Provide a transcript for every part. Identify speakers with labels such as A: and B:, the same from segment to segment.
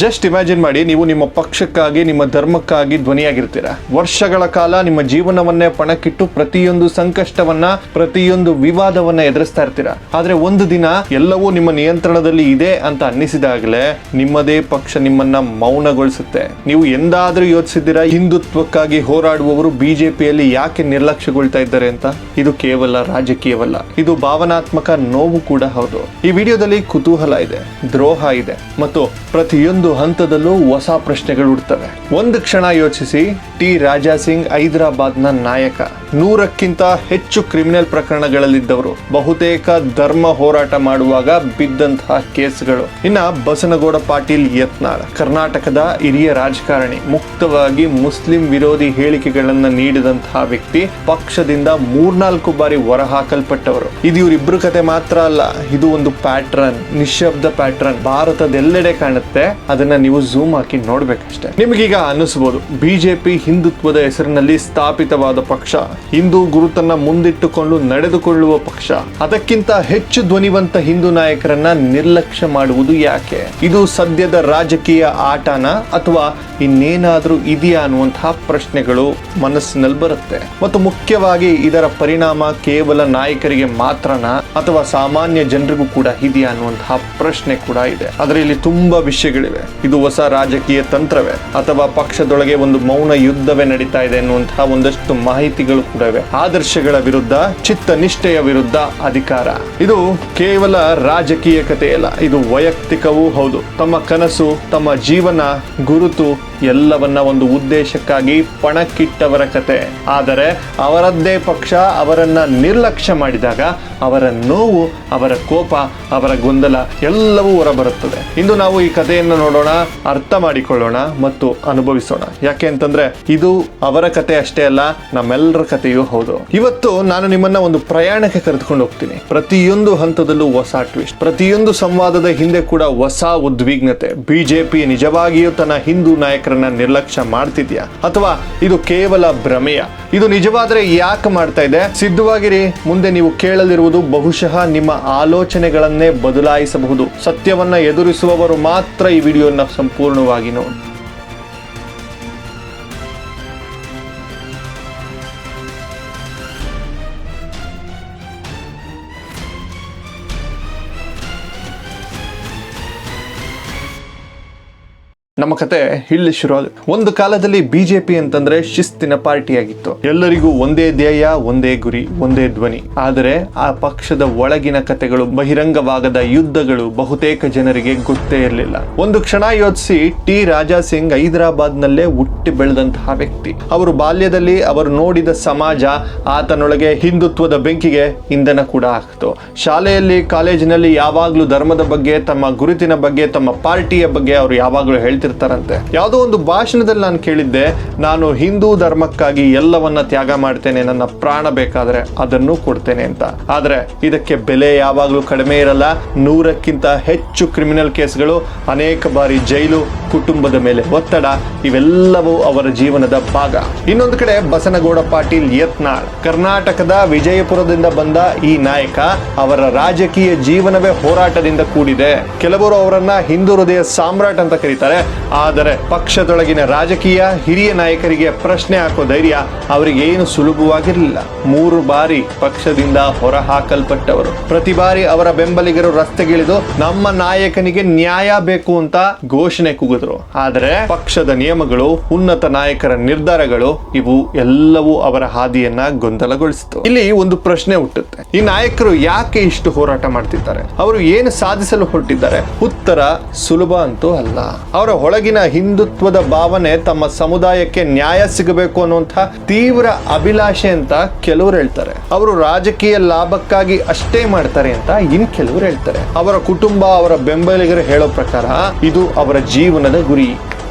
A: Just imagine ಮಾಡಿ, ನೀವು ನಿಮ್ಮ ಪಕ್ಷಕ್ಕಾಗಿ, ನಿಮ್ಮ ಧರ್ಮಕ್ಕಾಗಿ ಧ್ವನಿಯಾಗಿರ್ತೀರಾ. ವರ್ಷಗಳ ಕಾಲ ನಿಮ್ಮ ಜೀವನವನ್ನೇ ಪಣಕ್ಕಿಟ್ಟು ಪ್ರತಿಯೊಂದು ಸಂಕಷ್ಟವನ್ನ, ಪ್ರತಿಯೊಂದು ವಿವಾದವನ್ನ ಎದುರಿಸ್ತಾ ಇರ್ತೀರಾ. ಆದ್ರೆ ಒಂದು ದಿನ ಎಲ್ಲವೂ ನಿಮ್ಮ ನಿಯಂತ್ರಣದಲ್ಲಿ ಇದೆ ಅಂತ ಅನ್ನಿಸಿದಾಗಲೇ ನಿಮ್ಮದೇ ಪಕ್ಷ ನಿಮ್ಮನ್ನ ಮೌನಗೊಳಿಸುತ್ತೆ. ನೀವು ಎಂದಾದ್ರೂ ಯೋಚಿಸಿದ್ದೀರಾ, ಹಿಂದುತ್ವಕ್ಕಾಗಿ ಹೋರಾಡುವವರು ಬಿಜೆಪಿಯಲ್ಲಿ ಯಾಕೆ ನಿರ್ಲಕ್ಷ್ಯಗೊಳ್ತಾ ಇದ್ದಾರೆ ಅಂತ? ಇದು ಕೇವಲ ರಾಜಕೀಯವಲ್ಲ, ಇದು ಭಾವನಾತ್ಮಕ ನೋವು ಕೂಡ ಹೌದು. ಈ ವಿಡಿಯೋದಲ್ಲಿ ಕುತೂಹಲ ಇದೆ, ದ್ರೋಹ ಇದೆ, ಮತ್ತು ಪ್ರತಿಯೊಂದು ಹಂತದಲ್ಲೂ ಹೊಸ ಪ್ರಶ್ನೆಗಳು ಹುಡ್ತವೆ ಒಂದು ಕ್ಷಣ ಯೋಚಿಸಿ, ಟಿ ರಾಜಾ ಸಿಂಗ್ ಹೈದರಾಬಾದ್ನ ನಾಯಕ. ನೂರಕ್ಕಿಂತ ಹೆಚ್ಚು ಕ್ರಿಮಿನಲ್ ಪ್ರಕರಣಗಳಲ್ಲಿದ್ದವರು. ಬಹುತೇಕ ಧರ್ಮ ಹೋರಾಟ ಮಾಡುವಾಗ ಬಿದ್ದಂತಹ ಕೇಸ್ಗಳು. ಇನ್ನ ಬಸನಗೌಡ ಪಾಟೀಲ್ ಯತ್ನಾಳ್. ಕರ್ನಾಟಕದ ಹಿರಿಯ ರಾಜಕಾರಣಿ, ಮುಕ್ತವಾಗಿ ಮುಸ್ಲಿಂ ವಿರೋಧಿ ಹೇಳಿಕೆಗಳನ್ನ ನೀಡಿದಂತಹ ವ್ಯಕ್ತಿ ಪಕ್ಷದಿಂದ ಮೂರ್ನಾಲ್ಕು ಬಾರಿ ಹೊರಹಾಕಲ್ಪಟ್ಟವರು. ಇದು ಇವರಿಬ್ಬರು ಕತೆ ಮಾತ್ರ ಅಲ್ಲ, ಇದು ಒಂದು ಪ್ಯಾಟ್ರನ್ ನಿಶಬ್ದ ಪ್ಯಾಟ್ರನ್. ಭಾರತದೆಲ್ಲೆಡೆ ಕಾಣುತ್ತೆ, ಅದನ್ನ ನೀವು ಝೂಮ್ ಹಾಕಿ ನೋಡ್ಬೇಕಷ್ಟೇ. ನಿಮಗೀಗ ಅನಿಸ್ಬೋದು ಬಿಜೆಪಿ ಹಿಂದುತ್ವದ ಹೆಸರಿನಲ್ಲಿ ಸ್ಥಾಪಿತವಾದ ಪಕ್ಷ. ಹಿಂದೂ ಗುರುತನ್ನ ಮುಂದಿಟ್ಟುಕೊಂಡು ನಡೆದುಕೊಳ್ಳುವ ಪಕ್ಷ. ಅದಕ್ಕಿಂತ ಹೆಚ್ಚು ಧ್ವನಿವಂತ ಹಿಂದೂ ನಾಯಕರನ್ನ ನಿರ್ಲಕ್ಷ್ಯ ಮಾಡುವುದು ಯಾಕೆ? ಇದು ಸದ್ಯದ ರಾಜಕೀಯ ಆಟನ ಅಥವಾ ಇನ್ನೇನಾದ್ರೂ ಇದೆಯಾ ಅನ್ನುವಂತಹ ಪ್ರಶ್ನೆಗಳು ಮನಸ್ಸಿನಲ್ಲಿ ಬರುತ್ತೆ. ಮತ್ತು ಮುಖ್ಯವಾಗಿ ಇದರ ಪರಿಣಾಮ ಕೇವಲ ನಾಯಕರಿಗೆ ಮಾತ್ರನಾ ಅಥವಾ ಸಾಮಾನ್ಯ ಜನರಿಗೂ ಕೂಡ ಇದೆಯಾ ಅನ್ನುವಂತಹ ಪ್ರಶ್ನೆ ಕೂಡ ಇದೆ. ಅದರಲ್ಲಿ ಇಲ್ಲಿ ತುಂಬಾ ವಿಷಯಗಳಿವೆ. ಇದು ಹೊಸ ರಾಜಕೀಯ ತಂತ್ರವೇ ಅಥವಾ ಪಕ್ಷದೊಳಗೆ ಒಂದು ಮೌನ ಯುದ್ಧವೇ ನಡೀತಾ ಇದೆ ಅನ್ನುವಂತಹ ಒಂದಷ್ಟು ಮಾಹಿತಿಗಳು ಕೂಡ ಇವೆ. ಆದರ್ಶಗಳ ವಿರುದ್ಧ ಚಿತ್ತ ನಿಷ್ಠೆಯ ವಿರುದ್ಧ ಅಧಿಕಾರ. ಇದು ಕೇವಲ ರಾಜಕೀಯ ಕಥೆಯಲ್ಲ, ಇದು ವೈಯಕ್ತಿಕವೂ ಹೌದು. ತಮ್ಮ ಕನಸು, ತಮ್ಮ ಜೀವನ, ಗುರುತು ಎಲ್ಲವನ್ನ ಒಂದು ಉದ್ದೇಶಕ್ಕಾಗಿ ಪಣಕ್ಕಿಟ್ಟವರ ಕತೆ. ಆದರೆ ಅವರದ್ದೇ ಪಕ್ಷ ಅವರನ್ನ ನಿರ್ಲಕ್ಷ್ಯ ಮಾಡಿದಾಗ ಅವರ ನೋವು, ಅವರ ಕೋಪ, ಅವರ ಗೊಂದಲ ಎಲ್ಲವೂ ಹೊರಬರುತ್ತದೆ. ಇಂದು ನಾವು ಈ ಕಥೆಯನ್ನು ನೋಡೋಣ, ಅರ್ಥ ಮಾಡಿಕೊಳ್ಳೋಣ ಮತ್ತು ಅನುಭವಿಸೋಣ. ಯಾಕೆ ಅಂತಂದ್ರೆ ಇದು ಅವರ ಕತೆ ಅಷ್ಟೇ ಅಲ್ಲ ನಮ್ಮೆಲ್ಲರ ಕಥೆಯೂ ಹೌದು. ಇವತ್ತು ನಾನು ನಿಮ್ಮನ್ನ ಒಂದು ಪ್ರಯಾಣಕ್ಕೆ ಕರೆದುಕೊಂಡು ಹೋಗ್ತೀನಿ. ಪ್ರತಿಯೊಂದು ಹಂತದಲ್ಲೂ ಹೊಸ ಟ್ವಿಸ್ಟ್ ಪ್ರತಿಯೊಂದು ಸಂವಾದದ ಹಿಂದೆ ಕೂಡ ಹೊಸ ಉದ್ವಿಗ್ನತೆ. ಬಿಜೆಪಿ ನಿಜವಾಗಿಯೂ ತನ್ನ ಹಿಂದೂ ನಾಯಕರನ್ನ ನಿರ್ಲಕ್ಷ್ಯ ಮಾಡ್ತಿದ್ಯಾ? ಅಥವಾ ಇದು ಕೇವಲ ಭ್ರಮೆಯ? ಇದು ನಿಜವಾದ್ರೆ ಯಾಕೆ ಮಾಡ್ತಾ ಇದೆ? ಸಿದ್ಧವಾಗಿರಿ. ಮುಂದೆ ನೀವು ಕೇಳಲಿರುವುದು ಬಹುಶಃ ನಿಮ್ಮ ಆಲೋಚನೆಗಳನ್ನೇ ಬದಲಾಯಿಸಬಹುದು. ಸತ್ಯವನ್ನ ಎದುರಿಸುವವರು ಮಾತ್ರ ಈ ವಿಡಿಯೋನ ಸಂಪೂರ್ಣವಾಗಿ ನೋಡಿ ನಮ್ಮ ಕತೆ ಇಲ್ಲಿ ಶುರು ಆಗುತ್ತೆ ಒಂದು ಕಾಲದಲ್ಲಿ ಬಿಜೆಪಿ ಅಂತಂದ್ರೆ ಶಿಸ್ತಿನ ಪಾರ್ಟಿಯಾಗಿತ್ತು. ಎಲ್ಲರಿಗೂ ಒಂದೇ ಧ್ಯೇಯ, ಒಂದೇ ಗುರಿ, ಒಂದೇ ಧ್ವನಿ. ಆದರೆ ಆ ಪಕ್ಷದ ಒಳಗಿನ ಕತೆಗಳು ಬಹಿರಂಗವಾಗದ ಯುದ್ಧಗಳು ಬಹುತೇಕ ಜನರಿಗೆ ಗೊತ್ತೇ ಇರಲಿಲ್ಲ. ಒಂದು ಕ್ಷಣ ಯೋಚಿಸಿ ಟಿ ರಾಜಾ ಸಿಂಗ್ ಹೈದರಾಬಾದ್ ನಲ್ಲೇ ಹುಟ್ಟಿ ಬೆಳೆದಂತಹ ವ್ಯಕ್ತಿ. ಅವರು ಬಾಲ್ಯದಲ್ಲಿ ಅವರು ನೋಡಿದ ಸಮಾಜ ಆತನೊಳಗೆ ಹಿಂದುತ್ವದ ಬೆಂಕಿಗೆ ಇಂಧನ ಕೂಡ ಆಗ್ತು ಶಾಲೆಯಲ್ಲಿ, ಕಾಲೇಜಿನಲ್ಲಿ ಯಾವಾಗ್ಲೂ ಧರ್ಮದ ಬಗ್ಗೆ, ತಮ್ಮ ಗುರುತಿನ ಬಗ್ಗೆ, ತಮ್ಮ ಪಾರ್ಟಿಯ ಬಗ್ಗೆ ಅವರು ಯಾವಾಗಲೂ ಹೇಳ್ತಿರ್ತಾರಂತೆ. ಯಾವುದೋ ಒಂದು ಭಾಷಣದಲ್ಲಿ ನಾನು ಕೇಳಿದ್ದೆ, ನಾನು ಹಿಂದೂ ಧರ್ಮಕ್ಕಾಗಿ ಎಲ್ಲವನ್ನ ತ್ಯಾಗ ಮಾಡ್ತೇನೆ, ನನ್ನ ಪ್ರಾಣ ಬೇಕಾದ್ರೆ ಅದನ್ನು ಕೊಡ್ತೇನೆ ಅಂತ. ಆದ್ರೆ ಇದಕ್ಕೆ ಬೆಲೆ ಯಾವಾಗಲೂ ಕಡಿಮೆ ಇರಲ್ಲ. ನೂರಕ್ಕಿಂತ ಹೆಚ್ಚು ಕ್ರಿಮಿನಲ್ ಕೇಸ್ಗಳು, ಅನೇಕ ಬಾರಿ ಜೈಲು, ಕುಟುಂಬದ ಮೇಲೆ ಒತ್ತಡ, ಇವೆಲ್ಲವೂ ಅವರ ಜೀವನದ ಭಾಗ. ಇನ್ನೊಂದು ಕಡೆ ಬಸನಗೌಡ ಪಾಟೀಲ್ ಯತ್ನಾಳ್. ಕರ್ನಾಟಕದ ವಿಜಯಪುರದಿಂದ ಬಂದ ಈ ನಾಯಕ ಅವರ ರಾಜಕೀಯ ಜೀವನವೇ ಹೋರಾಟದಿಂದ ಕೂಡಿದೆ. ಕೆಲವರು ಅವರನ್ನ ಹಿಂದೂ ಹೃದಯ ಸಾಮ್ರಾಟ್ ಅಂತ ಕರೀತಾರೆ. ಆದರೆ ಪಕ್ಷದೊಳಗಿನ ರಾಜಕೀಯ ಹಿರಿಯ ನಾಯಕರಿಗೆ ಪ್ರಶ್ನೆ ಹಾಕೋ ಧೈರ್ಯ ಅವರಿಗೆ ಏನು ಸುಲಭವಾಗಿರಲಿಲ್ಲ. ಮೂರು ಬಾರಿ ಪಕ್ಷದಿಂದ ಹೊರಹಾಕಲ್ಪಟ್ಟವರು. ಪ್ರತಿ ಬಾರಿ ಅವರ ಬೆಂಬಲಿಗರು ರಸ್ತೆಗಿಳಿದು, ನಮ್ಮ ನಾಯಕನಿಗೆ ನ್ಯಾಯ ಬೇಕು ಅಂತ ಘೋಷಣೆ ಕೂಗಿದ್ರು. ಆದರೆ ಪಕ್ಷದ ನಿಯಮಗಳು, ಉನ್ನತ ನಾಯಕರ ನಿರ್ಧಾರಗಳು, ಇವು ಎಲ್ಲವೂ ಅವರ ಹಾದಿಯನ್ನ ಗೊಂದಲಗೊಳಿಸಿತು. ಇಲ್ಲಿ ಒಂದು ಪ್ರಶ್ನೆ ಹುಟ್ಟುತ್ತೆ. ಈ ನಾಯಕರು ಯಾಕೆ ಇಷ್ಟು ಹೋರಾಟ ಮಾಡ್ತಿದ್ದಾರೆ? ಅವರು ಏನು ಸಾಧಿಸಲು ಹೊರಟಿದ್ದಾರೆ? ಉತ್ತರ ಸುಲಭ ಅಂತೂ ಅಲ್ಲ. ಅವರ ಒಳಗಿನ ಹಿಂದುತ್ವದ ಭಾವನೆ ತಮ್ಮ ಸಮುದಾಯಕ್ಕೆ ನ್ಯಾಯ ಸಿಗಬೇಕು ಅನ್ನುವಂತಹ ತೀವ್ರ ಅಭಿಲಾಷೆ ಅಂತ ಕೆಲವರು ಹೇಳ್ತಾರೆ. ಅವರು ರಾಜಕೀಯ ಲಾಭಕ್ಕಾಗಿ ಅಷ್ಟೇ ಮಾಡ್ತಾರೆ ಅಂತ ಇನ್ ಕೆಲವರು ಹೇಳ್ತಾರೆ. ಅವರ ಕುಟುಂಬ, ಅವರ ಬೆಂಬಲಿಗರು ಹೇಳೋ ಪ್ರಕಾರ ಇದು ಅವರ ಜೀವನದ ಗುರಿ.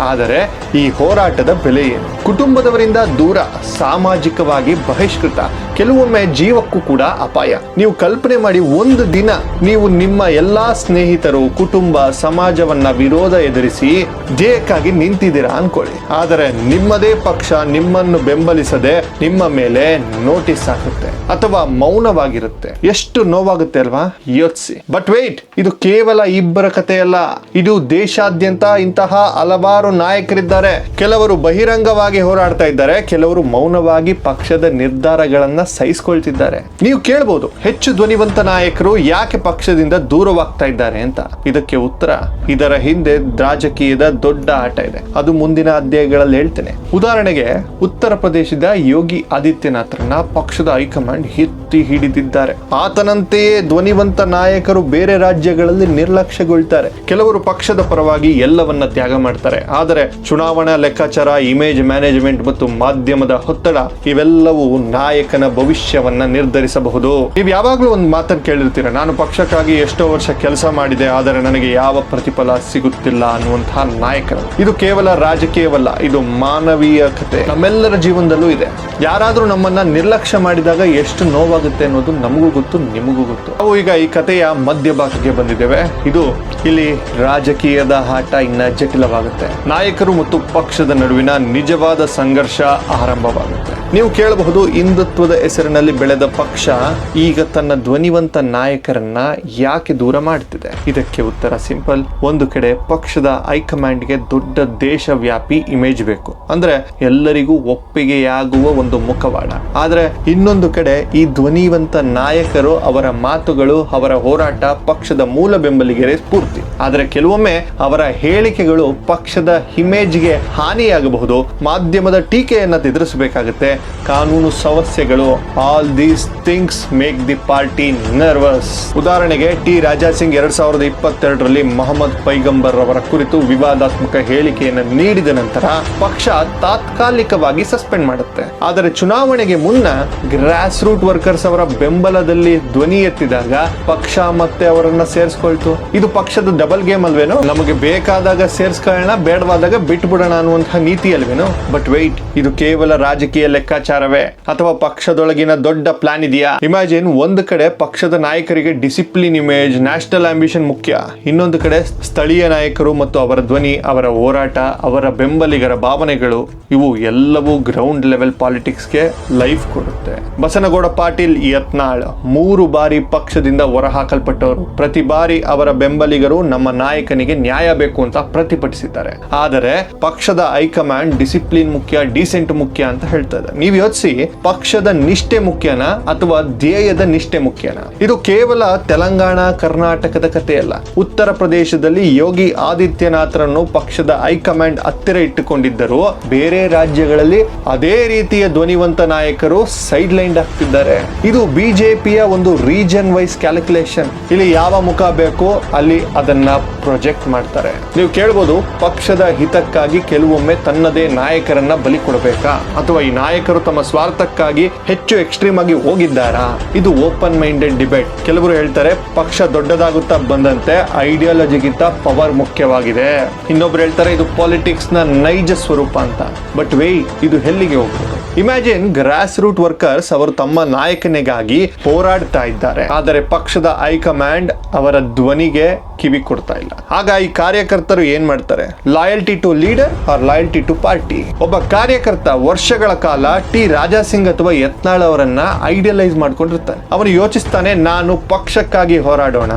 A: ಆದರೆ ಈ ಹೋರಾಟದ ಬೆಲೆ ಏನು? ಕುಟುಂಬದವರಿಂದ ದೂರ, ಸಾಮಾಜಿಕವಾಗಿ ಬಹಿಷ್ಕೃತ, ಕೆಲವೊಮ್ಮೆ ಜೀವಕ್ಕೂ ಕೂಡ ಅಪಾಯ. ನೀವು ಕಲ್ಪನೆ ಮಾಡಿ ಒಂದು ದಿನ ನೀವು ನಿಮ್ಮ ಎಲ್ಲಾ ಸ್ನೇಹಿತರು, ಕುಟುಂಬ, ಸಮಾಜವನ್ನ ವಿರೋಧ ಎದುರಿಸಿ ಜಯಕ್ಕಾಗಿ ನಿಂತಿದ್ದೀರಾ ಅನ್ಕೊಳ್ಳಿ. ಆದರೆ ನಿಮ್ಮದೇ ಪಕ್ಷ ನಿಮ್ಮನ್ನು ಬೆಂಬಲಿಸದೆ ನಿಮ್ಮ ಮೇಲೆ ನೋಟಿಸ್ ಹಾಕುತ್ತೆ ಅಥವಾ ಮೌನವಾಗಿರುತ್ತೆ. ಎಷ್ಟು ನೋವಾಗುತ್ತೆ ಅಲ್ವಾ? ಯೋಚಿಸಿ. ಬಟ್ ವೇಟ್ ಇದು ಕೇವಲ ಇಬ್ಬರ ಕಥೆಯಲ್ಲ ಇದು ದೇಶಾದ್ಯಂತ ಇಂತಹ ಹಲವಾರು ನಾಯಕರಿದ್ದಾರೆ. ಕೆಲವರು ಬಹಿರಂಗವಾಗಿ ಹೋರಾಡ್ತಾ ಇದ್ದಾರೆ. ಕೆಲವರು ಮೌನವಾಗಿ ಪಕ್ಷದ ನಿರ್ಧಾರಗಳನ್ನ ಸಹಿಸಿಕೊಳ್ತಿದ್ದಾರೆ. ನೀವು ಕೇಳಬಹುದು ಹೆಚ್ಚು ಧ್ವನಿವಂತ ನಾಯಕರು ಯಾಕೆ ಪಕ್ಷದಿಂದ ದೂರವಾಗ್ತಾ ಇದ್ದಾರೆ ಅಂತ. ಇದಕ್ಕೆ ಉತ್ತರ, ಇದರ ಹಿಂದೆ ರಾಜಕೀಯದ ದೊಡ್ಡ ಆಟ ಇದೆ. ಅದು ಮುಂದಿನ ಅಧ್ಯಾಯಗಳಲ್ಲಿ ಹೇಳ್ತೇನೆ. ಉದಾಹರಣೆಗೆ, ಉತ್ತರ ಪ್ರದೇಶದ ಯೋಗಿ ಆದಿತ್ಯನಾಥ್ರನ್ನ ಪಕ್ಷದ ಹೈಕಮಾಂಡ್ ಎತ್ತಿ ಹಿಡಿದಿದ್ದಾರೆ. ಆತನಂತೆಯೇ ಧ್ವನಿವಂತ ನಾಯಕರು ಬೇರೆ ರಾಜ್ಯಗಳಲ್ಲಿ ನಿರ್ಲಕ್ಷ್ಯಗೊಳ್ತಾರೆ. ಕೆಲವರು ಪಕ್ಷದ ಪರವಾಗಿ ಎಲ್ಲವನ್ನ ತ್ಯಾಗ ಮಾಡ್ತಾರೆ. ಆದರೆ, ಚುನಾವಣಾ ಲೆಕ್ಕಾಚಾರ, ಇಮೇಜ್ ಮ್ಯಾನೇಜ್ಮೆಂಟ್ ಮತ್ತು ಮಾಧ್ಯಮದ ಒತ್ತಡ, ಇವೆಲ್ಲವೂ ನಾಯಕನ ಭವಿಷ್ಯವನ್ನ ನಿರ್ಧರಿಸಬಹುದು. ನೀವು ಯಾವಾಗಲೂ ಒಂದು ಮಾತನ್ನು ಕೇಳಿರ್ತೀರ, ನಾನು ಪಕ್ಷಕ್ಕಾಗಿ ಎಷ್ಟೋ ವರ್ಷ ಕೆಲಸ ಮಾಡಿದೆ, ಆದರೆ ನನಗೆ ಯಾವ ಪ್ರತಿಫಲ ಸಿಗುತ್ತಿಲ್ಲ ಅನ್ನುವಂತಹ ನಾಯಕರು. ಇದು ಕೇವಲ ರಾಜಕೀಯವಲ್ಲ, ಇದು ಮಾನವೀಯ ಕತೆ. ನಮ್ಮೆಲ್ಲರ ಜೀವನದಲ್ಲೂ ಇದೆ. ಯಾರಾದ್ರೂ ನಮ್ಮನ್ನ ನಿರ್ಲಕ್ಷ್ಯ ಮಾಡಿದಾಗ ಎಷ್ಟು ನೋವಾಗುತ್ತೆ ಅನ್ನೋದು ನಮಗೂ ಗೊತ್ತು, ನಿಮಗೂ ಗೊತ್ತು. ನಾವು ಈಗ ಈ ಕಥೆಯ ಮಧ್ಯಭಾಗಕ್ಕೆ ಬಂದಿದ್ದೇವೆ. ಇದು ಇಲ್ಲಿ ರಾಜಕೀಯದ ಆಟ ಇನ್ನ ಜಟಿಲವಾಗುತ್ತೆ. ನಾಯಕರು ಮತ್ತು ಪಕ್ಷದ ನಡುವಿನ ನಿಜವಾದ ಸಂಘರ್ಷ ಆರಂಭವಾಗುತ್ತೆ. ನೀವು ಕೇಳಬಹುದು ಹಿಂದುತ್ವದ ಹೆಸರಿನಲ್ಲಿ ಬೆಳೆದ ಪಕ್ಷ ಈಗ ತನ್ನ ಧ್ವನಿವಂತ ನಾಯಕರನ್ನ ಯಾಕೆ ದೂರ ಮಾಡ್ತಿದೆ? ಇದಕ್ಕೆ ಉತ್ತರ ಸಿಂಪಲ್. ಒಂದು ಕಡೆ ಪಕ್ಷದ ಹೈಕಮಾಂಡ್ಗೆ ದೊಡ್ಡ ದೇಶವ್ಯಾಪಿ ಇಮೇಜ್ ಬೇಕು. ಅಂದ್ರೆ ಎಲ್ಲರಿಗೂ ಒಪ್ಪಿಗೆಯಾಗುವ ಒಂದು ಮುಖವಾಡ. ಆದ್ರೆ ಇನ್ನೊಂದು ಕಡೆ ಈ ಧ್ವನಿವಂತ ನಾಯಕರು ಅವರ ಮಾತುಗಳು, ಅವರ ಹೋರಾಟ ಪಕ್ಷದ ಮೂಲ ಬೆಂಬಲಿಗರೇ ಸ್ಫೂರ್ತಿ. ಆದ್ರೆ ಕೆಲವೊಮ್ಮೆ ಅವರ ಹೇಳಿಕೆಗಳು ಪಕ್ಷದ ಇಮೇಜ್ಗೆ ಹಾನಿಯಾಗಬಹುದು. ಮಾಧ್ಯಮದ ಟೀಕೆಯನ್ನ ಎದುರಿಸಬೇಕಾಗುತ್ತೆ ಕಾನೂನು ಸಮಸ್ಯೆಗಳು all these things make the party nervous ಉದಾಹರಣೆಗೆ, ಟಿ. ರಾಜಾ ಸಿಂಗ್ ಎರಡ್ ಸಾವಿರದ ಇಪ್ಪತ್ತೆರಡರಲ್ಲಿ ಮೊಹಮ್ಮದ್ ಪೈಗಂಬರ್ ಅವರ ಕುರಿತು ವಿವಾದಾತ್ಮಕ ಹೇಳಿಕೆಯನ್ನು ನೀಡಿದ ನಂತರ ಪಕ್ಷ ತಾತ್ಕಾಲಿಕವಾಗಿ ಸಸ್ಪೆಂಡ್ ಮಾಡುತ್ತೆ. ಆದರೆ ಚುನಾವಣೆಗೆ ಮುನ್ನ ಗ್ರಾಸ್ ರೂಟ್ ವರ್ಕರ್ಸ್ ಅವರ ಬೆಂಬಲದಲ್ಲಿ ಧ್ವನಿ ಎತ್ತಿದಾಗ ಪಕ್ಷ ಮತ್ತೆ ಅವರನ್ನ ಸೇರಿಸ್ಕೊಳ್ತು. ಇದು ಪಕ್ಷದ ಡಬಲ್ ಗೇಮ್ ಅಲ್ವೇನೋ? ನಮಗೆ ಬೇಕಾದಾಗ ಸೇರ್ಸ್ಕೊಳ್ಳೋಣ, ಬೇಡವಾದಾಗ ಬಿಟ್ಬಿಡೋಣ ಅನ್ನುವಂತಹ ನೀತಿ ಅಲ್ವೇನೋ? ಬಟ್ ವೈಟ್ ಇದು ಕೇವಲ ರಾಜಕೀಯ ಲೆಕ್ಕಾಚಾರವೇ? ಅಥವಾ ಪಕ್ಷದೊಳಗಿನ ದೊಡ್ಡ ಪ್ಲಾನ್ ಇದೆಯಾ? ಇಮ್ಯಾಜಿನ್ ಒಂದು ಕಡೆ ಪಕ್ಷದ ನಾಯಕರಿಗೆ ಡಿಸಿಪ್ಲಿನ್ ಇಮೇಜ್ ನ್ಯಾಷನಲ್ ಆಂಬಿಷನ್ ಮುಖ್ಯ. ಇನ್ನೊಂದು ಕಡೆ ಸ್ಥಳೀಯ ನಾಯಕರು ಮತ್ತು ಅವರ ಧ್ವನಿ, ಅವರ ಹೋರಾಟ, ಅವರ ಬೆಂಬಲಿಗರ ಭಾವನೆಗಳು, ಇವು ಎಲ್ಲವೂ ಗ್ರೌಂಡ್ ಲೆವೆಲ್ ಪಾಲಿಟಿಕ್ಸ್ಗೆ ಲೈಫ್ ಕೊಡುತ್ತೆ. ಬಸನಗೌಡ ಪಾಟೀಲ್ ಯತ್ನಾಳ್, ಮೂರು ಬಾರಿ ಪಕ್ಷದಿಂದ ಹೊರಹಾಕಲ್ಪಟ್ಟವರು. ಪ್ರತಿ ಬಾರಿ ಅವರ ಬೆಂಬಲಿಗರು ನಮ್ಮ ನಾಯಕನಿಗೆ ನ್ಯಾಯ ಬೇಕು ಅಂತ ಪ್ರತಿಭಟಿಸಿದ್ದಾರೆ. ಆದರೆ ಪಕ್ಷದ ಹೈಕಮಾಂಡ್ ಡಿಸಿಪ್ಲಿನ್ ಮುಖ್ಯ ಡಿಸೆಂಟ್ ಮುಖ್ಯ ಅಂತ ಹೇಳ್ತಾ ನೀವು ಯೋಚಿಸಿ, ಪಕ್ಷದ ನಿಷ್ಠೆ ಮುಖ್ಯನಾ ಅಥವಾ ಧ್ಯೇಯದ ನಿಷ್ಠೆ ಮುಖ್ಯನಾ? ಇದು ಕೇವಲ ತೆಲಂಗಾಣ, ಕರ್ನಾಟಕದ ಕಥೆಯಲ್ಲ. ಉತ್ತರ ಪ್ರದೇಶದಲ್ಲಿ ಯೋಗಿ ಆದಿತ್ಯನಾಥರನ್ನು ಪಕ್ಷದ ಹೈಕಮಾಂಡ್ ಹತ್ತಿರ ಇಟ್ಟುಕೊಂಡಿದ್ದರು, ಬೇರೆ ರಾಜ್ಯಗಳಲ್ಲಿ ಅದೇ ರೀತಿಯ ಧ್ವನಿವಂತ ನಾಯಕರು ಸೈಡ್ ಲೈನ್ ಆಗ್ತಿದ್ದಾರೆ. ಇದು ಬಿಜೆಪಿಯ ಒಂದು ರೀಜನ್ ವೈಸ್ ಕ್ಯಾಲ್ಕುಲೇಷನ್. ಇಲ್ಲಿ ಯಾವ ಮುಖ ಬೇಕು ಅಲ್ಲಿ ಅದನ್ನ ಪ್ರೊಜೆಕ್ಟ್ ಮಾಡ್ತಾರೆ. ನೀವು ಕೇಳ್ಬೋದು, ಪಕ್ಷದ ಹಿತಕ್ಕಾಗಿ ಕೆಲವೊಮ್ಮೆ ತನ್ನದೇ ನಾಯಕರನ್ನ ಬಲಿ ಕೊಡಬೇಕಾ? ಅಥವಾ ಈ ನಾಯಕರು ತಮ್ಮ ಸ್ವಾರ್ಥಕ್ಕಾಗಿ ಹೆಚ್ಚು ಎಕ್ಸ್ಟ್ರೀಮ್ ಆಗಿ ಹೋಗಿದ್ದಾರಾ? ಇದು ಓಪನ್ ಮೈಂಡೆಡ್ ಡಿಬೇಟ್ ಕೆಲವರು ಹೇಳ್ತಾರೆ, ಪಕ್ಷ ದೊಡ್ಡದಾಗುತ್ತಾ ಬಂದಂತೆ ಐಡಿಯಾಲಜಿಗಿಂತ ಪವರ್ ಮುಖ್ಯವಾಗಿದೆ. ಇನ್ನೊಬ್ರು ಹೇಳ್ತಾರೆ, ಇದು ಪಾಲಿಟಿಕ್ಸ್ನ ನೈಜ ಸ್ವರೂಪ ಅಂತ. ಬಟ್ ವೇಯ್ ಇದು ಎಲ್ಲಿಗೆ ಹೋಗ್ಬೋದು ಇಮ್ಯಾಜಿನ್ ಗ್ರಾಸ್ ರೂಟ್ ವರ್ಕರ್ಸ್ ಅವರು ತಮ್ಮ ನಾಯಕನಿಗಾಗಿ ಹೋರಾಡ್ತಾ ಇದ್ದಾರೆ. ಆದರೆ ಪಕ್ಷದ ಹೈಕಮಾಂಡ್ ಅವರ ಧ್ವನಿಗೆ ಕಿವಿ ಕೊಡ್ತಾ ಇಲ್ಲ. ಆಗ ಈ ಕಾರ್ಯಕರ್ತರು ಏನ್ ಮಾಡ್ತಾರೆ? Loyalty to leader or loyalty to party ಒಬ್ಬ ಕಾರ್ಯಕರ್ತ ವರ್ಷಗಳ ಕಾಲ ಟಿ ರಾಜಾ ಸಿಂಗ್ ಅಥವಾ ಯತ್ನಾಳ್ ಅವರನ್ನ ಐಡಿಯಲೈಸ್ ಮಾಡ್ಕೊಂಡಿರ್ತಾನೆ. ಅವನು ಯೋಚಿಸ್ತಾನೆ, ನಾನು ಪಕ್ಷಕ್ಕಾಗಿ ಹೋರಾಡೋಣ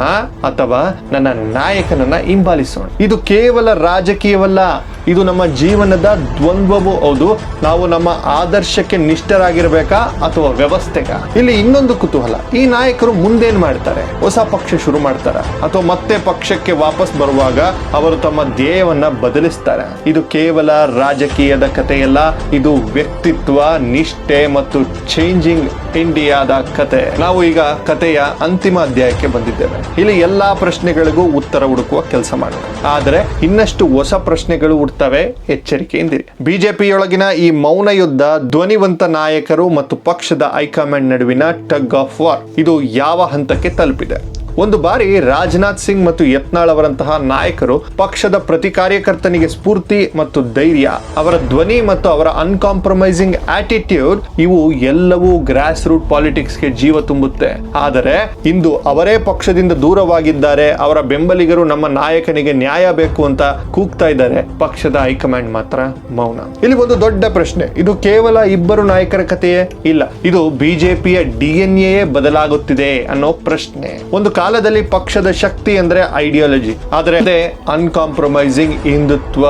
A: ಅಥವಾ ನನ್ನ ನಾಯಕನನ್ನ ಹಿಂಬಾಲಿಸೋಣ. ಇದು ಕೇವಲ ರಾಜಕೀಯವಲ್ಲ. ಇದು ನಮ್ಮ ಜೀವನದ ದ್ವಂದ್ವವೂ ಹೌದು. ನಾವು ನಮ್ಮ ಆದರ್ಶಕ್ಕೆ ನಿಷ್ಠರಾಗಿರ್ಬೇಕಾ ಅಥವಾ ವ್ಯವಸ್ಥೆಗ? ಇಲ್ಲಿ ಇನ್ನೊಂದು ಕುತೂಹಲ. ಈ ನಾಯಕರು ಮುಂದೇನ್ ಮಾಡ್ತಾರೆ? ಹೊಸ ಪಕ್ಷ ಶುರು ಮಾಡ್ತಾರ? ಅಥವಾ ಮತ್ತೆ ಪಕ್ಷಕ್ಕೆ ವಾಪಸ್ ಬರುವಾಗ ಅವರು ತಮ್ಮ ಧ್ಯೇಯವನ್ನ ಬದಲಿಸ್ತಾರೆ? ಇದು ಕೇವಲ ರಾಜಕೀಯದ ಕಥೆಯಲ್ಲ. ಇದು ವ್ಯಕ್ತಿತ್ವ, ನಿಷ್ಠೆ ಮತ್ತು ಚೇಂಜಿಂಗ್ ಇಂಡಿಯಾದ ಕತೆ ನಾವು ಈಗ ಕಥೆಯ ಅಂತಿಮ ಅಧ್ಯಾಯಕ್ಕೆ ಬಂದಿದ್ದೇವೆ. ಇಲ್ಲಿ ಎಲ್ಲಾ ಪ್ರಶ್ನೆಗಳಿಗೂ ಉತ್ತರ ಹುಡುಕುವ ಕೆಲಸ ಮಾಡೋಣ. ಆದರೆ ಇನ್ನಷ್ಟು ಹೊಸ ಪ್ರಶ್ನೆಗಳು ಹುಡ್ತವೆ ಎಚ್ಚರಿಕೆಯಿಂದಿರಿ. ಬಿಜೆಪಿಯೊಳಗಿನ ಈ ಮೌನ ಯುದ್ಧ ಧ್ವನಿವಂತ ನಾಯಕರು ಮತ್ತು ಪಕ್ಷದ ಹೈಕಮಾಂಡ್ ನಡುವಿನ ಟಗ್ ಆಫ್ ವಾರ್. ಇದು ಯಾವ ಹಂತಕ್ಕೆ ತಲುಪಿದೆ? ಒಂದು ಬಾರಿ ರಾಜನಾಥ್ ಸಿಂಗ್ ಮತ್ತು ಯತ್ನಾಳ್ ಅವರಂತಹ ನಾಯಕರು ಪಕ್ಷದ ಪ್ರತಿ ಕಾರ್ಯಕರ್ತನಿಗೆ ಸ್ಫೂರ್ತಿ ಮತ್ತು ಧೈರ್ಯ, ಅವರ ಧ್ವನಿ ಮತ್ತು ಅವರ ಅನ್ಕಾಂಪ್ರಮೈಸಿಂಗ್ ಆಟಿಟ್ಯೂಡ್ ಇವು ಎಲ್ಲವೂ ಗ್ರಾಸ್ ರೂಟ್ ಪಾಲಿಟಿಕ್ಸ್ಗೆ ಜೀವ ತುಂಬುತ್ತೆ. ಆದರೆ ಇಂದು ಅವರೇ ಪಕ್ಷದಿಂದ ದೂರವಾಗಿದ್ದಾರೆ, ಅವರ ಬೆಂಬಲಿಗರು ನಮ್ಮ ನಾಯಕನಿಗೆ ನ್ಯಾಯ ಬೇಕು ಅಂತ ಕೂಗ್ತಾ ಇದ್ದಾರೆ. ಪಕ್ಷದ ಹೈಕಮಾಂಡ್ ಮಾತ್ರ ಮೌನ. ಇಲ್ಲಿ ಒಂದು ದೊಡ್ಡ ಪ್ರಶ್ನೆ, ಇದು ಕೇವಲ ಇಬ್ಬರು ನಾಯಕರ ಕಥೆಯೇ ಇಲ್ಲ, ಇದು ಬಿಜೆಪಿಯ ಡಿಎನ್ಎ ಬದಲಾಗುತ್ತಿದೆ ಅನ್ನೋ ಪ್ರಶ್ನೆ. ಒಂದು ಕಾಲದಲ್ಲಿ ಪಕ್ಷದ ಶಕ್ತಿ ಅಂದ್ರೆ ಐಡಿಯಾಲಜಿ ಆದರೆ ಅದೇ ಅನ್ಕಾಂಪ್ರಮೈಸಿಂಗ್ ಹಿಂದುತ್ವ.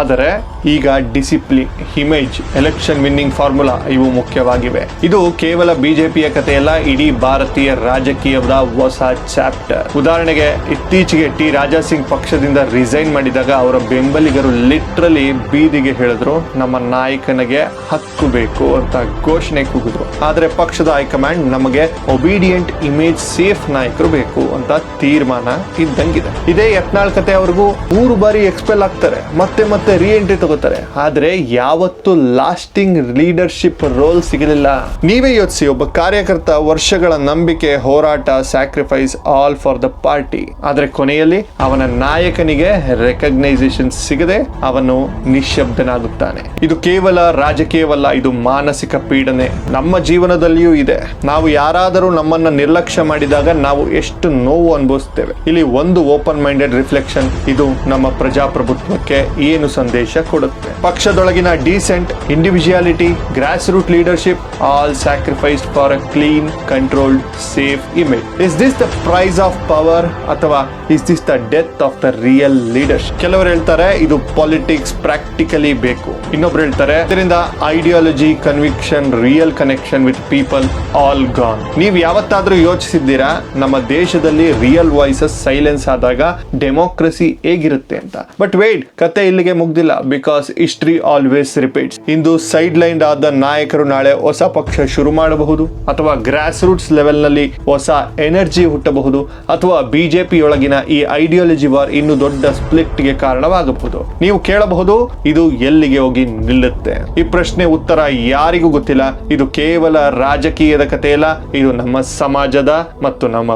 A: ಆದರೆ ಈಗ discipline image election winning formula ಇವು ಮುಖ್ಯವಾಗಿವೆ. ಇದು ಕೇವಲ ಬಿಜೆಪಿಯ ಕಥೆಯಲ್ಲ, ಇಡೀ ಭಾರತೀಯ ರಾಜಕೀಯದ ಹೊಸ ಚಾಪ್ಟರ್ ಉದಾಹರಣೆಗೆ, ಇತ್ತೀಚೆಗೆ ಟಿ. ರಾಜಾ ಸಿಂಗ್ ಪಕ್ಷದಿಂದ ರಿಸೈನ್ ಮಾಡಿದಾಗ ಅವರ ಬೆಂಬಲಿಗರು ಲಿಟ್ರಲಿ ಬೀದಿಗೆ ಹೇಳಿದ್ರು, ನಮ್ಮ ನಾಯಕನಿಗೆ ಹಕ್ಕು ಬೇಕು ಅಂತ ಘೋಷಣೆ ಕೂಗಿದ್ರು. ಆದ್ರೆ ಪಕ್ಷದ ಹೈಕಮಾಂಡ್ ನಮಗೆ ಒಬಿಡಿಯಂಟ್ ಇಮೇಜ್ ಸೇಫ್ ನಾಯಕರು ಬೇಕು. ಅಂತ ತೀರ್ಮಾನ ಇದ್ದಂಗಿದೆ. ಇದೇ ಯತ್ನಾಳ್ ಕತೆ ಅವ್ರಿಗೂ ಮೂರು ಬಾರಿ ಎಕ್ಸ್ಪೆಲ್ ಆಗ್ತಾರೆ, ಮತ್ತೆ ಮತ್ತೆ ರೀ ಎಂಟ್ರಿ ತಗೋತಾರೆ. ಆದ್ರೆ ಯಾವತ್ತು ಲಾಸ್ಟಿಂಗ್ ಲೀಡರ್ಶಿಪ್ ರೋಲ್ ಸಿಗಲಿಲ್ಲ. ನೀವೇ ಯೋಚಿಸಿ, ಒಬ್ಬ ಕಾರ್ಯಕರ್ತ ವರ್ಷಗಳ ನಂಬಿಕೆ, ಹೋರಾಟ sacrifice all for the party ಆದ್ರೆ ಕೊನೆಯಲ್ಲಿ ಅವನ ನಾಯಕನಿಗೆ ರೆಕಗ್ನೈಸೇಷನ್ ಸಿಗದೆ ಅವನು ನಿಶಬ್ದನಾಗುತ್ತಾನೆ ಇದು ಕೇವಲ ರಾಜಕೀಯವಲ್ಲ, ಇದು ಮಾನಸಿಕ ಪೀಡನೆ. ನಮ್ಮ ಜೀವನದಲ್ಲಿಯೂ ಇದೆ. ನಾವು ಯಾರಾದರೂ ನಮ್ಮನ್ನ ನಿರ್ಲಕ್ಷ್ಯ ಮಾಡಿದಾಗ ನಾವು ಎಷ್ಟು ನೋವು ಅನುಭವಿಸ್ತೇವೆ. ಇಲ್ಲಿ ಒಂದು ಓಪನ್ ಮೈಂಡೆಡ್ ರಿಫ್ಲೆಕ್ಷನ್ ಇದು ನಮ್ಮ ಪ್ರಜಾಪ್ರಭುತ್ವಕ್ಕೆ ಏನು ಸಂದೇಶ ಕೊಡುತ್ತೆ. ಪಕ್ಷದೊಳಗಿನ decent individuality grass root leadership all sacrifice for a clean controlled safe image is this the price of power ಅಥವಾ is this the death of the real leadership ಕೆಲವರು ಹೇಳ್ತಾರೆ, ಇದು ಪಾಲಿಟಿಕ್ಸ್ ಪ್ರಾಕ್ಟಿಕಲಿ ಬೇಕು. ಇನ್ನೊಬ್ರು ಹೇಳ್ತಾರೆ, ಇದರಿಂದ ideology conviction real connection with people all gone ನೀವು ಯಾವತ್ತಾದ್ರೂ ಯೋಚಿಸಿದ್ದೀರಾ, ನಮ್ಮ ದೇಶದಲ್ಲಿ ರಿಯಲ್ ವಾಯ್ಸಸ್ ಸೈಲೆನ್ಸ್ ಆದಾಗ ಡೆಮೋಕ್ರಸಿ ಹೇಗಿರುತ್ತೆ ಅಂತ. ಬಟ್ ವೇಟ್ ಕತೆ ಇಲ್ಲಿಗೆ ಮುಗ್ದಿಲ್ಲ ಬಿಕಾಸ್ ಹಿಸ್ಟ್ರಿ ಆಲ್ವೇಸ್ ರಿಪೀಟ್ಸ್ ಇಂದು ಸೈಡ್ ಲೈನ್ ಆದ ನಾಯಕರು ನಾಳೆ ಹೊಸ ಪಕ್ಷ ಶುರು ಮಾಡಬಹುದು ಅಥವಾ ಗ್ರಾಸ್ ರೂಟ್ಸ್ ಲೆವೆಲ್ನಲ್ಲಿ ಹೊಸ ಎನರ್ಜಿ ಹುಟ್ಟಬಹುದು ಅಥವಾ ಬಿಜೆಪಿ ಒಳಗಿನ ಈ ಐಡಿಯಾಲಜಿ ವಾರ್ ಇನ್ನು ದೊಡ್ಡ ಸ್ಪ್ಲಿಟ್ಗೆ ಕಾರಣವಾಗಬಹುದು. ನೀವು ಕೇಳಬಹುದು, ಇದು ಎಲ್ಲಿಗೆ ಹೋಗಿ ನಿಲ್ಲುತ್ತೆ? ಈ ಪ್ರಶ್ನೆ ಉತ್ತರ ಯಾರಿಗೂ ಗೊತ್ತಿಲ್ಲ. ಇದು ಕೇವಲ ರಾಜಕೀಯದ ಕಥೆಯಲ್ಲ ಇದು ನಮ್ಮ ಸಮಾಜದ ಮತ್ತು ನಮ್ಮ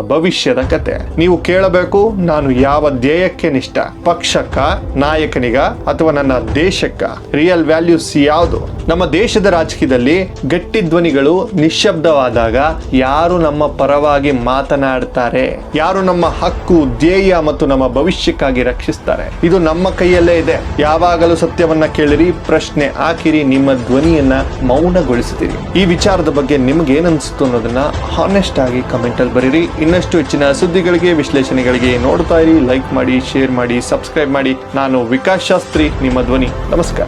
A: ಭವಿಷ್ಯದ ಕತೆ. ನೀವು ಕೇಳಬೇಕು, ನಾನು ಯಾವ ಧ್ಯೇಯಕ್ಕೆ ನಿಷ್ಠ. ಪಕ್ಷಕ್ಕ, ನಾಯಕನಿಗ, ಅಥವಾ ನನ್ನ ದೇಶಕ್ಕ. ರಿಯಲ್ ವ್ಯಾಲ್ಯೂಸ್ ಯಾವುದು? ನಮ್ಮ ದೇಶದ ರಾಜಕೀಯದಲ್ಲಿ ಗಟ್ಟಿ ಧ್ವನಿಗಳು ನಿಶ್ಶಬ್ದವಾದಾಗ ಯಾರು ನಮ್ಮ ಪರವಾಗಿ ಮಾತನಾಡ್ತಾರೆ? ಯಾರು ನಮ್ಮ ಹಕ್ಕು, ಧ್ಯೇಯ ಮತ್ತು ನಮ್ಮ ಭವಿಷ್ಯಕ್ಕಾಗಿ ರಕ್ಷಿಸ್ತಾರೆ? ಇದು ನಮ್ಮ ಕೈಯಲ್ಲೇ ಇದೆ. ಯಾವಾಗಲೂ ಸತ್ಯವನ್ನ ಕೇಳಿರಿ, ಪ್ರಶ್ನೆ ಹಾಕಿರಿ, ನಿಮ್ಮ ಧ್ವನಿಯನ್ನ ಮೌನಗೊಳಿಸುತ್ತೀರಿ. ಈ ವಿಚಾರದ ಬಗ್ಗೆ ನಿಮ್ಗೆ ಏನನ್ಸುತ್ತು ಅನ್ನೋದನ್ನ ಹಾನೆಸ್ಟ್ ಆಗಿ ಕಮೆಂಟ್ ಅಲ್ಲಿ ಬರೀರಿ. ಇನ್ನಷ್ಟು ಹೆಚ್ಚಿನ ಸುದ್ದಿಗಳಿಗೆ, ವಿಶ್ಲೇಷಣೆಗಳಿಗೆ ನೋಡ್ತಾ ಇರಿ. ಲೈಕ್ ಮಾಡಿ ಶೇರ್ ಮಾಡಿ ಸಬ್ಸ್ಕ್ರೈಬ್ ಮಾಡಿ. ನಾನು ವಿಕಾಸ್ ಶಾಸ್ತ್ರಿ, ನಿಮ್ಮ ಧ್ವನಿ. ನಮಸ್ಕಾರ.